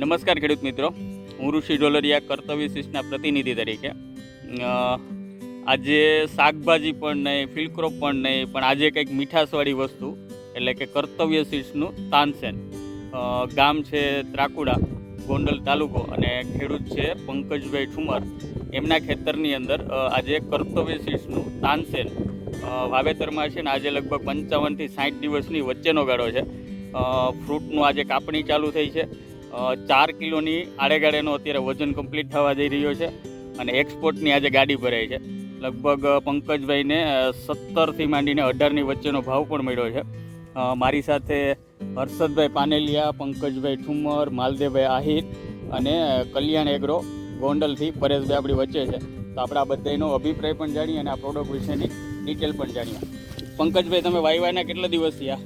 નમસ્કાર ખેડૂત મિત્રો. હું ઋષિ ડોલરિયા કર્તવ્ય શિસ્તના પ્રતિનિધિ તરીકે. આજે શાકભાજી પણ નહીં ફિલ્ડ ક્રોપ પણ નહીં, પણ આજે કંઈક મીઠાશવાળી વસ્તુ, એટલે કે કર્તવ્ય શિષ્ટનું તાનસેન. ગામ છે ત્રાકુડા, ગોંડલ તાલુકો, અને ખેડૂત છે પંકજભાઈ ઠુમર. એમના ખેતરની અંદર આજે કર્તવ્ય શિષ્ટનું તાનસેન વાવેતરમાં છે ને આજે લગભગ પંચાવનથી સાઠ દિવસની વચ્ચેનો ગાળો છે. ફ્રૂટનું આજે કાપણી ચાલુ થઈ છે. ચાર કિલોની આડેગાડેનો અત્યારે વજન કમ્પ્લીટ થવા જઈ રહ્યો છે અને એક્સપોર્ટની આજે ગાડી ભરાઈ છે. લગભગ પંકજભાઈને સત્તરથી માંડીને અઢારની વચ્ચેનો ભાવ પણ મળ્યો છે. મારી સાથે હર્ષદભાઈ પાનેલિયા પંકજભાઈ ઠુમર માલદેવભાઈ આહિર અને કલ્યાણ એગ્રો ગોંડલથી પરેશભાઈ આપણી વચ્ચે છે. તો આપણે આ બધાનો અભિપ્રાય પણ જાણીએ અને આ પ્રોડક્ટ વિશેની ડિટેલ પણ જાણીએ. પંકજભાઈ તમે વાયવાના કેટલા દિવસ થયા?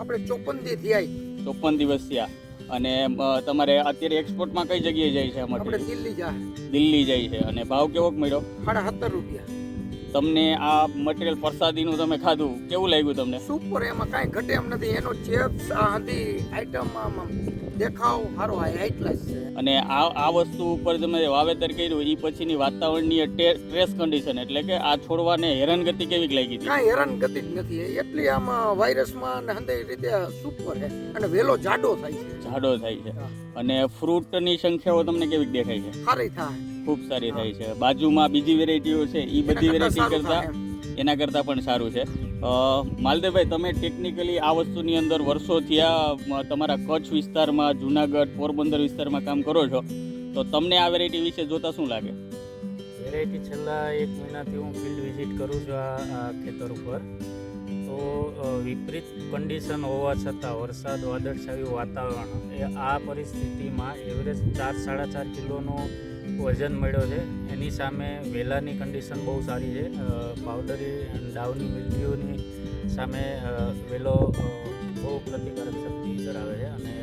આપણે ચોપન દિવસ થયા. ચોપન દિવસ થયા. અને તમારે અત્યારે એક્સપોર્ટમાં કઈ જગ્યાએ જાય છે દિલ્હી જાય. દિલ્હી જાય છે. અને ભાવ કેવો મળ્યો? સાડા સત્તર રૂપિયા. તમને આ મટીરિયલ પ્રસાદીનું તમે ખાધું. કેવું લાગ્યું તમને? સુપર એમાં કાંઈ ઘટે એમ નથી. એનો ચેપ્સ આ હતી આઈટમ આમ દેખાવ સારો હાઈ ક્લાસ છે. અને આ આ વસ્તુ ઉપર તમે વાવેતર કર્યું એ પછીની વાતાવરણની સ્ટ્રેસ ટ્રેસ કન્ડિશન એટલે કે આ છોડવાને હેરાનગતિ કેવી લાગી હતી? કાંઈ હેરાન ગતિ જ નથી. એટલી આમાં વાયરસમાં ને હંદે રીતે સુપર છે. અને વેલો જાડો થાય છે. જાડો થાય છે. અને ફ્રૂટની સંખ્યાઓ તમને કેવી દેખાય છે? સારી થાય. ખૂબ સારી થાય છે. બાજુમાં બીજી વેરાયટીઓ છે એ બધી વેરાયટી કરતાં. એના કરતાં પણ સારું છે. અ, માલદેવભાઈ તમે ટેકનિકલી આ વસ્તુની અંદર વર્ષો થયા તમારા કચ્છ વિસ્તારમાં જુનાગઢ પોરબંદર વિસ્તારમાં કામ કરો છો. તો તમને આ વેરાયટી વિશે જોતા શું લાગે? વેરાયટી છેલ્લા એક મહિનાથી હું ફિલ્ડ વિઝિટ કરું છું આ ખેતર ઉપર. તો વિપરીત કન્ડિશન હોવા છતાં વરસાદ વાદળછાયું વાતાવરણ એ આ પરિસ્થિતિમાં એવરેજ ચાર સાડા ચાર કિલોનો વજન મળ્યો છે. એની સામે વેલાની કન્ડિશન બહુ સારી છે. પાવડરી ડાઉની મિલ્ડીઓની સામે વેલો બહુ પ્રતિકારક શક્તિ ધરાવે છે અને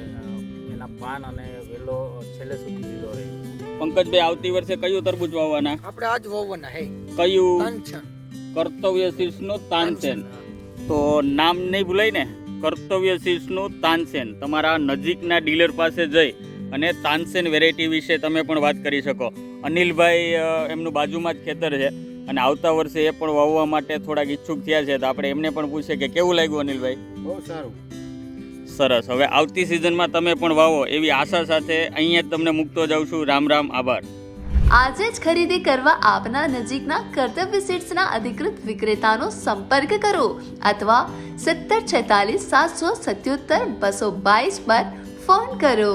એના પાન અને વેલો છેલ્લે સુધી લીલો રહે છે. પંકજભાઈ આવતી વર્ષે કયું તરબૂચ વાવવાના? આપણે આજ વાવવાના હે. કયું? કર્તવ્ય શીર્ષનું તાનસેન. તો નામ નહીં ભૂલાય ને કર્તવ્ય શીર્ષનું તાનસેન તમારા નજીકના ડીલર પાસે જઈ અને તાનસેન વેરાયટી વિશે તમે પણ વાત કરી શકો. અનિલભાઈ એમનું બાજુમાં જ ખેતર છે અને આવતા વર્ષે એ પણ વાવવા માટે થોડાક ઈચ્છુક થયા છે તો આપણે એમને પણ પૂછીએ કે કેવું લાગ્યું અનિલભાઈ? બહુ સારું. સરસ. હવે આવતી સિઝનમાં તમે પણ વાવો એવી આશા સાથે અહીંયા જ તમને મૂકતો જાઉં છું. રામ રામ. આભાર. આજે જ ખરીદી કરવા આપના નજીકના કર્તવ્ય સીટ્સના અધિકૃત વિક્રેતાનો સંપર્ક કરો અથવા સત્તર છેતાલીસ સાતસો સત્યોતર બસો બાવીસ પર ફોન કરો.